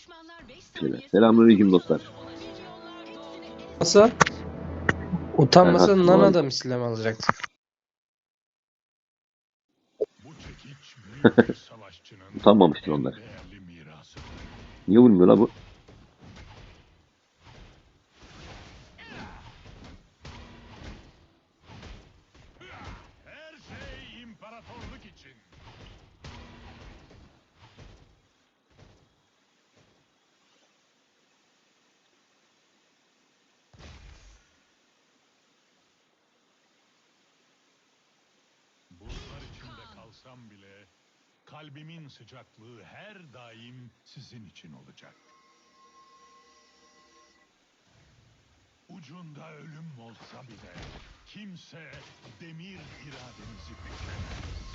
Düşmanlar 5 Şöyle. saniye Selamünaleyküm dostlar. Masa utanmasa Serhat Nana da misleme alacaktı. Utanmamıştır onlar. Niye vurmuyor la bu? Her şey imparatorluk için. Buzlar kalsam bile kalbimin sıcaklığı her daim sizin için olacak. Ucunda ölüm olsa bile kimse demir iradenizi bükemez.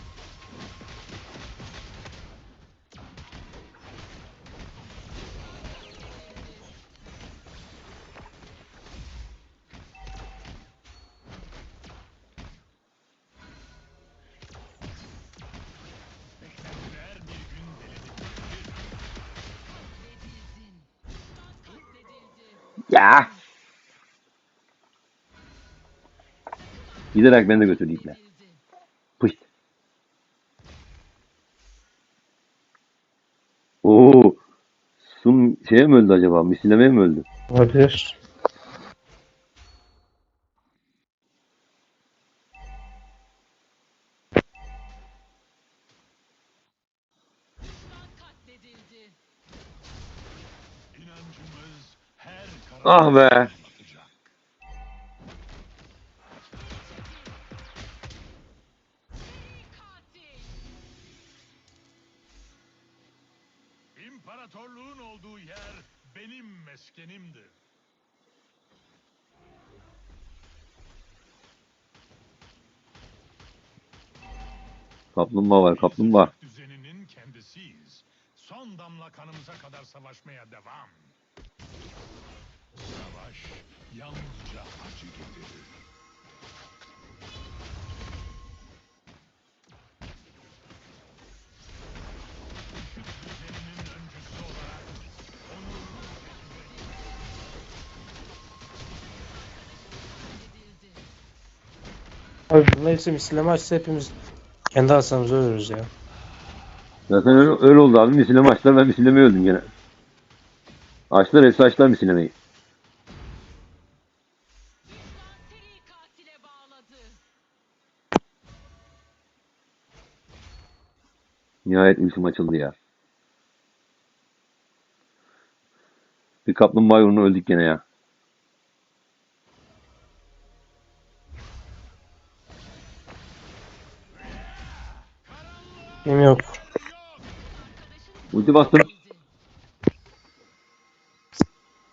Ya. Giderek beni de götürdü ipler. Pışt. Oo. Sun şeye mi öldü acaba? Mislemeye mi öldü? Olabilir. Ah be. İmparatorluğun olduğu yer benim meskenimdir. Kaplumbağa var kaplumbağa. Düzeninin kendisiyiz. Son damla kanımıza kadar savaşmaya devam. Savaş yalnızca acı getirir. Abi bunlar hepsi misleme açsa hepimiz kendi hasamıza ölürüz ya. Zaten öyle, öyle oldu abi. Misleme açtılar ben mislemeye öldüm gene. Açtılar hepsi açtılar mislemeyi. Nihayet ultim açıldı ya. Bir kaplumbağa yolunu öldük gene ya. Benim yok. Ulti bastım.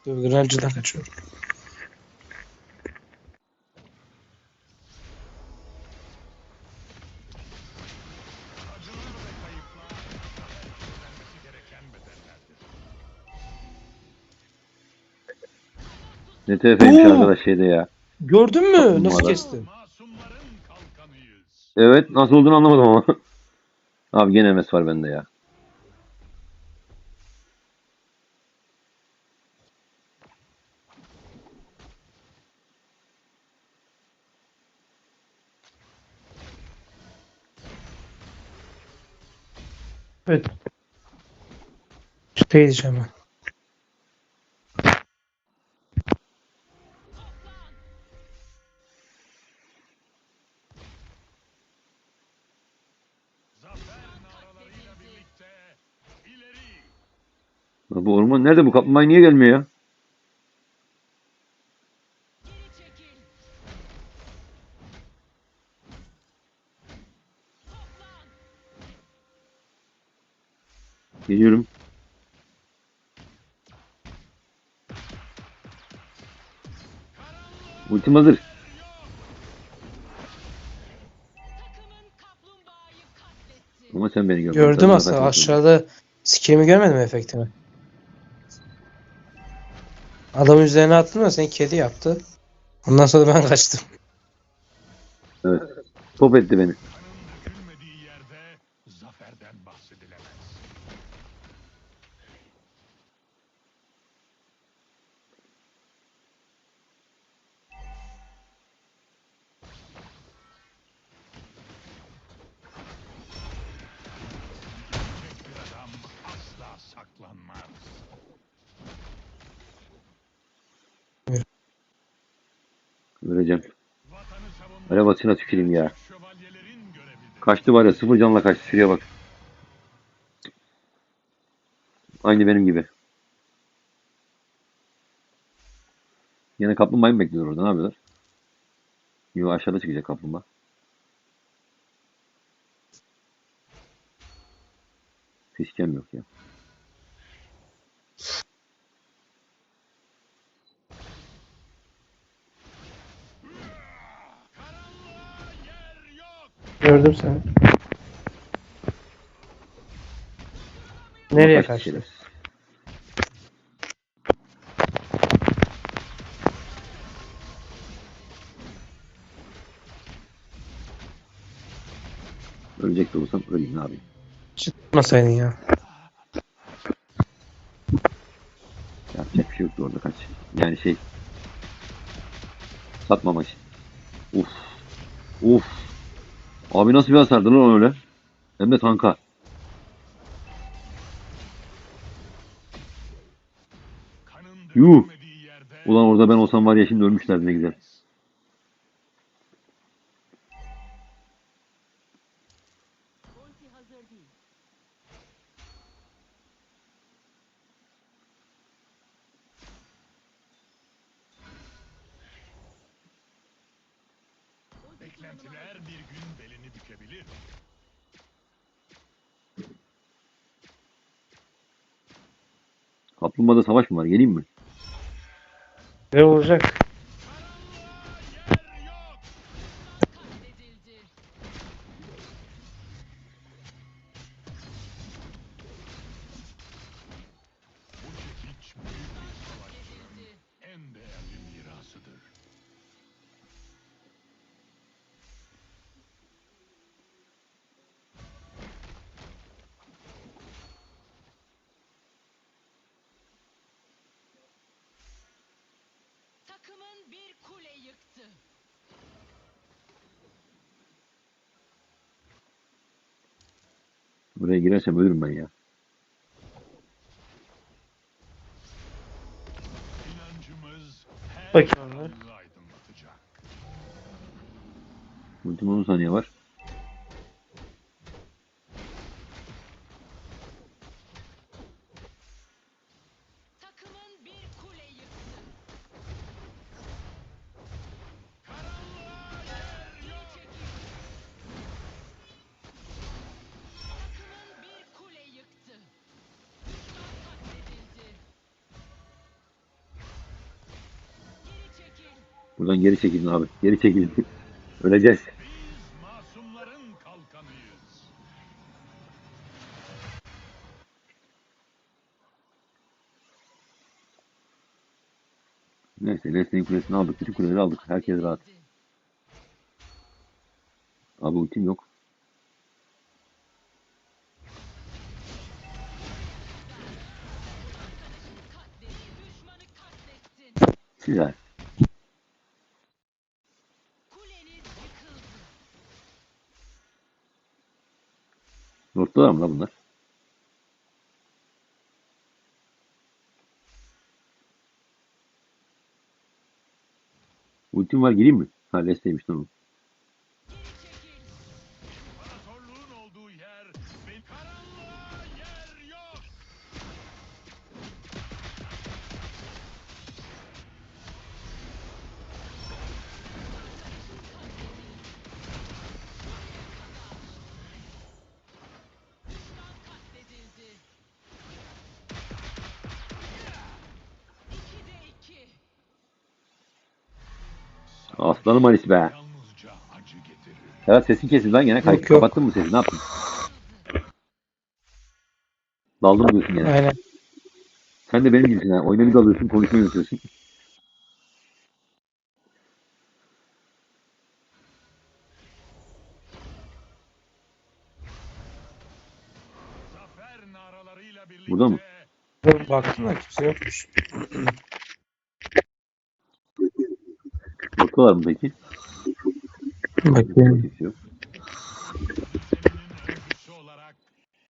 Dövdürenciden kaçıyorum. Ne TF'ymiş Oo. arkadaş şeyde ya. Gördün mü? Nasıl Numara. kestim? Evet nasıl olduğunu anlamadım ama. Abi gene MS var bende ya. Evet. Çıtaya gideceğim ben. Nerede bu kaplumbağa niye gelmiyor ya? Geliyorum. Ultim hazır. Ama sen beni görmedin. Gördüm aslında aşağıda skemi görmedim efektini. Adamın üzerine attım da sen kedi yaptı. Ondan sonra ben kaçtım. Evet. Top etti beni. Arabasına tüküreyim ya. Kaçtı var ya sıfır canla kaçtı. Şuraya bak. Aynı benim gibi. Yine kaplumbağayı mı bekliyorlar orada? Ne yapıyorlar? Yo aşağıda çıkacak kaplumbağa. Fiskem yok ya. Karanlığa yer yok. Gördüm seni. Nereye Kaçtı kaçtı? şerefsiz. Ölecek de olsam öleyim abi. Çıkmasaydın ya. Yapacak bir şey yoktu orada kaç. Yani şey. Satmamak için. Uf. Uf. Abi nasıl bir hasardı lan öyle? Hem de tanka. Yuh. Ulan orada ben olsam var ya şimdi ölmüşlerdi ne güzel. Beklentiler bir gün belini bükebilir. Kaplumbağada savaş mı var? Geleyim mi? Ne olacak? Yıktı. Buraya girersem ölürüm ben ya. Aydınlatacak. Ultim 10 saniye var. Buradan geri çekilin abi. Geri çekilin. Öleceğiz. Neyse Leslie kulesini aldık. Bütün kuleleri aldık. Herkes rahat. Abi ultim yok. Güzel. Lord'dalar mı la bunlar? Ultim var gireyim mi? Ha Leslie'ymiş tamam. Aslanım Alice be. Evet sesin kesildi lan gene. Kay- Yok, yok. Kapattın mı sesi? Ne yaptın? Daldım diyorsun gene. Aynen. Sen de benim gibisin ha. Oyuna bir dalıyorsun konuşmayı unutuyorsun. Burada mı? Dur, Baktım da kimse yokmuş. Başka var mı peki? Bakayım. Yok. olarak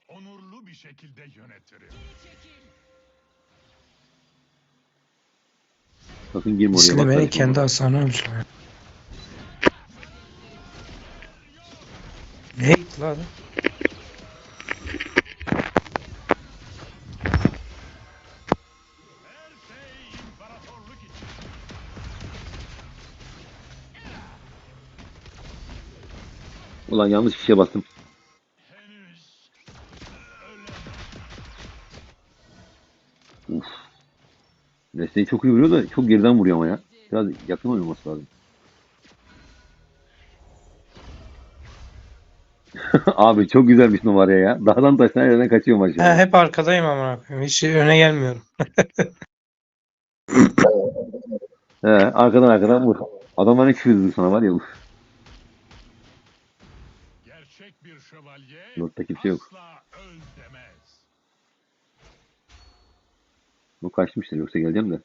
onurlu bir şekilde yönetirim. Sakın girme oraya. İsmi beni kendi hasanı öldürüyor. Ne lan? Ulan yanlış kişiye bastım. Henüz Uf. Desteği çok iyi vuruyor da çok geriden vuruyor ama ya. Biraz yakın oynaması lazım. Abi çok güzelmiş numara ya. Dağdan taştan yerden kaçıyor He, maşallah. hep arkadayım koyayım. Hiç öne gelmiyorum. He, arkadan arkadan vur. Adamlar ne küfür sana var ya. Uf. Lord'da kimse yok. Bu kaçmıştır yoksa geleceğim de.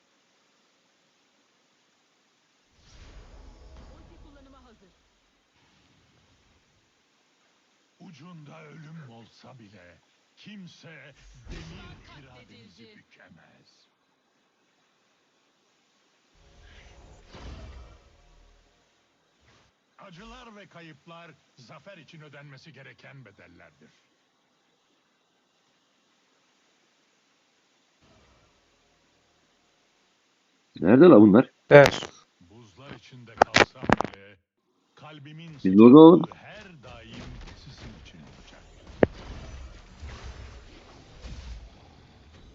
Ucunda ölüm olsa bile kimse demir Katledildi. bükemez. Acılar ve kayıplar zafer için ödenmesi gereken bedellerdir. Nerede la bunlar? Der. Buzlar içinde kalsam bile kalbimin Biz orada oğlum. sıcaklığı her daim sizin için olacak.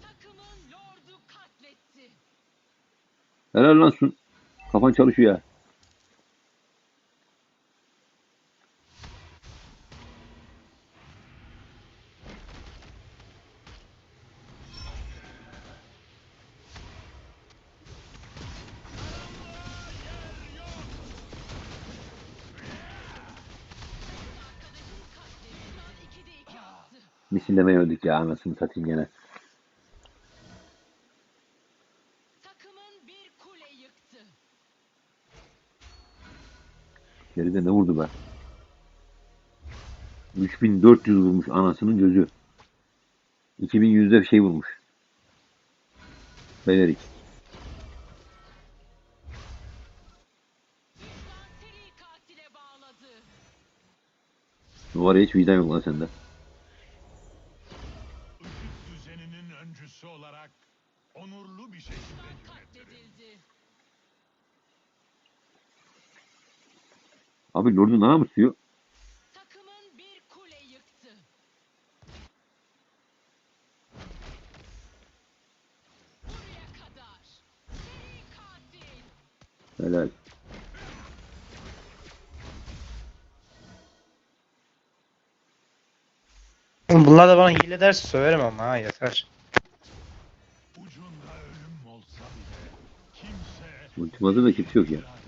Takımın lordu katletti. Helal lan Sun. Kafan çalışıyor ya. Misillemeye öldük ya anasını satayım gene. Takımın bir kule yıktı. Geride ne vurdu be? 3400 vurmuş anasının gözü. 2100'de şey vurmuş. Belerik. Bağladı. Numaraya hiç vicdan yok lan sende. Abi Lord'un ne yapıyor? Takımın bir kule yıktı. Buraya kadar. Seri katil. Helal. Oğlum Bunlar da bana hile derse söverim ama ha yeter. Ucunda ölüm olsa bile kimse Ultimada da kimse yok ya.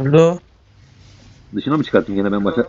Oldu. Dışına mı çıkarttın gene ben başa?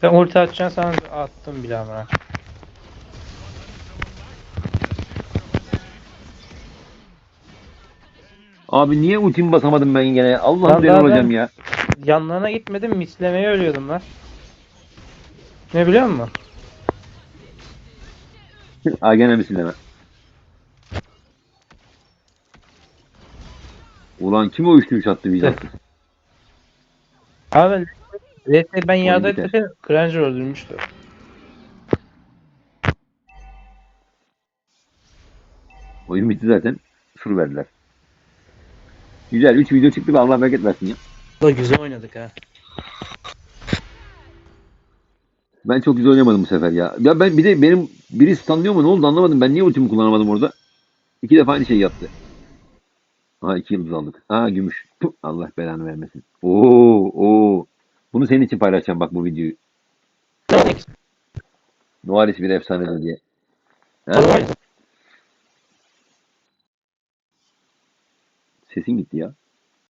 Sen ulti atacaksın sana attım bile ama. Abi niye ultimi basamadım ben gene? Allah'ım Lan daha olacağım ben- ya. Yanlarına gitmedim mislemeye ölüyordum lan. Ne biliyor musun? Aa gene misilleme. Ulan kim o üçlüyü çattı vicdansız? Abi Leslie ben yardım biter. etmese Granger öldürmüştü. Oyun bitti zaten. Sur verdiler. Güzel 3 video çıktı be Allah bereket versin ya. Da güzel oynadık ha. Ben çok güzel oynamadım bu sefer ya. Ya ben bir de benim biri stunlıyor mu ne oldu anlamadım. Ben niye ultimi kullanamadım orada? İki defa aynı şeyi yaptı. Ha iki yıldız aldık. Ha gümüş. Puh, Allah belanı vermesin. Oo oo. Bunu senin için paylaşacağım bak bu videoyu. Noalis bir efsanedir diye. Ha? Sesin gitti ya.